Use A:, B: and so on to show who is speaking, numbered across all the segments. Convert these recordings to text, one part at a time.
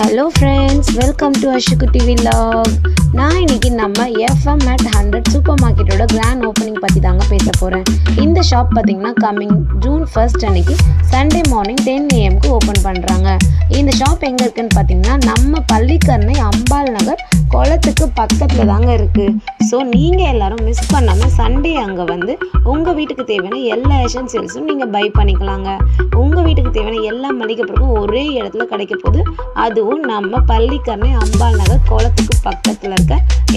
A: Hello friends welcome to Ashukutti log நான் இன்னைக்கு நம்ம எஃப்எம் அட் ஹண்ட்ரட் சூப்பர் மார்க்கெட்டோட கிராண்ட் ஓப்பனிங் பற்றி தாங்க பேச போகிறேன் இந்த ஷாப் பார்த்திங்கன்னா கம்மிங் ஜூன் ஃபர்ஸ்ட் அன்னைக்கு சண்டே மார்னிங் டென் பண்ணுறாங்க இந்த ஷாப் எங்கே இருக்குன்னு பார்த்தீங்கன்னா நம்ம பள்ளிக்கரணை அம்பாள் நகர் குளத்துக்கு பக்கத்தில் தாங்க இருக்குது ஸோ நீங்கள் எல்லோரும் மிஸ் பண்ணாமல் சண்டே அங்கே வந்து உங்கள் வீட்டுக்கு தேவையான எல்லா எசன்சியல்ஸும் நீங்கள் பை பண்ணிக்கலாங்க. உங்கள் வீட்டுக்கு தேவையான எல்லா மளிகை பொருட்களும் ஒரே இடத்துல கிடைக்க போகுது. அதுவும் நம்ம பள்ளிக்கரணை அம்பாள் நகர் குளத்துக்கு பக்கத்தில் இருக்க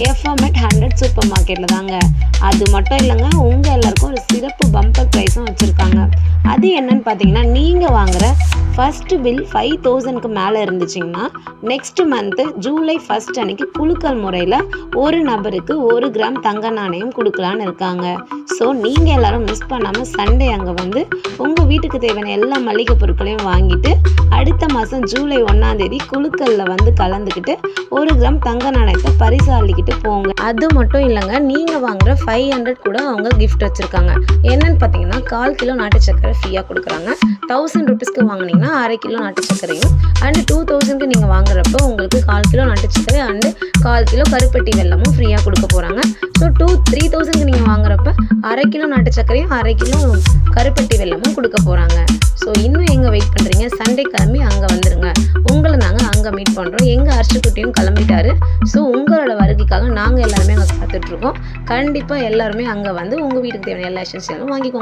A: எஃப்எம்எட் ஹண்ட்ரட் சூப்பர் மார்க்கெட்டில் தாங்க. அது மட்டும் இல்லைங்க உங்கள் எல்லாருக்கும் ஒரு சிறப்பு பம்பர் ப்ரைஸும் வச்சுருக்காங்க. அது என்னன்னு பார்த்தீங்கன்னா நீங்கள் வாங்குகிற ஃபஸ்ட்டு பில் ஃபைவ் தௌசண்ட்க்கு மேலே இருந்துச்சிங்கன்னா நெக்ஸ்ட் மந்த்து ஜூலை ஃபர்ஸ்ட் அன்னைக்கு குழுக்கள் முறையில் ஒரு நபருக்கு ஒரு கிராம் தங்க நாணயம் கொடுக்கலான்னு இருக்காங்க. ஸோ நீங்கள் எல்லாரும் மிஸ் பண்ணாமல் சண்டே அங்கே வந்து உங்கள் வீட்டுக்கு தேவையான எல்லா மளிகை பொருட்களையும் வாங்கிட்டு அடுத்த மாதம் ஜூலை ஒன்றாந்தேதி குழுக்களில் வந்து கலந்துக்கிட்டு ஒரு கிராம் தங்க நாணயத்தை பரிசு அள்ளிக்கிட்டு போங்க. அது மட்டும் இல்லைங்க நீங்கள் வாங்குற ஃபைவ் ஹண்ட்ரட் கூட அவங்க கிஃப்ட் வச்சுருக்காங்க. என்னன்னு பார்த்தீங்கன்னா கால் கிலோ நாட்டு சக்கரை ஃப்ரீயாக கொடுக்குறாங்க. தௌசண்ட் ருபீஸ்க்கு வாங்குனீங்கன்னா அரை கிலோ நாட்டு சர்க்கரையும் அண்டு டூ தௌசண்ட்க்கு நீங்கள் வாங்குறப்போ உங்களுக்கு கால் கிலோ நாட்டு சர்க்கரை அண்டு கால் கிலோ கருப்பட்டி வெல்லமும் ஃப்ரீயாக கொடுக்க போகிறாங்க ஸோ டூ த்ரீ தௌசண்ட்க்கு நீங்கள் வாங்குறப்ப அரை கிலோ நாட்டு சர்க்கரையும் அரை கிலோ கருப்பட்டி வெல்லமும் கொடுக்க போகிறாங்க ஸோ இன்னும் எங்கே வெயிட் பண்ணுறீங்க சண்டே கிளம்பி அங்கே வந்துடுங்க உங்களை நாங்கள் அங்கே மீட் பண்ணுறோம் எங்கள் அரிசிக்குட்டியும் கிளம்பிட்டாரு. ஸோ உங்களோட வருகைக்காக நாங்கள் எல்லாருமே அங்கே காத்துட்ருக்கோம் கண்டிப்பாக எல்லாருமே அங்கே வந்து உங்கள் வீட்டுக்கு தேவையான எல்லா எசென்சியலும் வாங்கிக்கோங்க.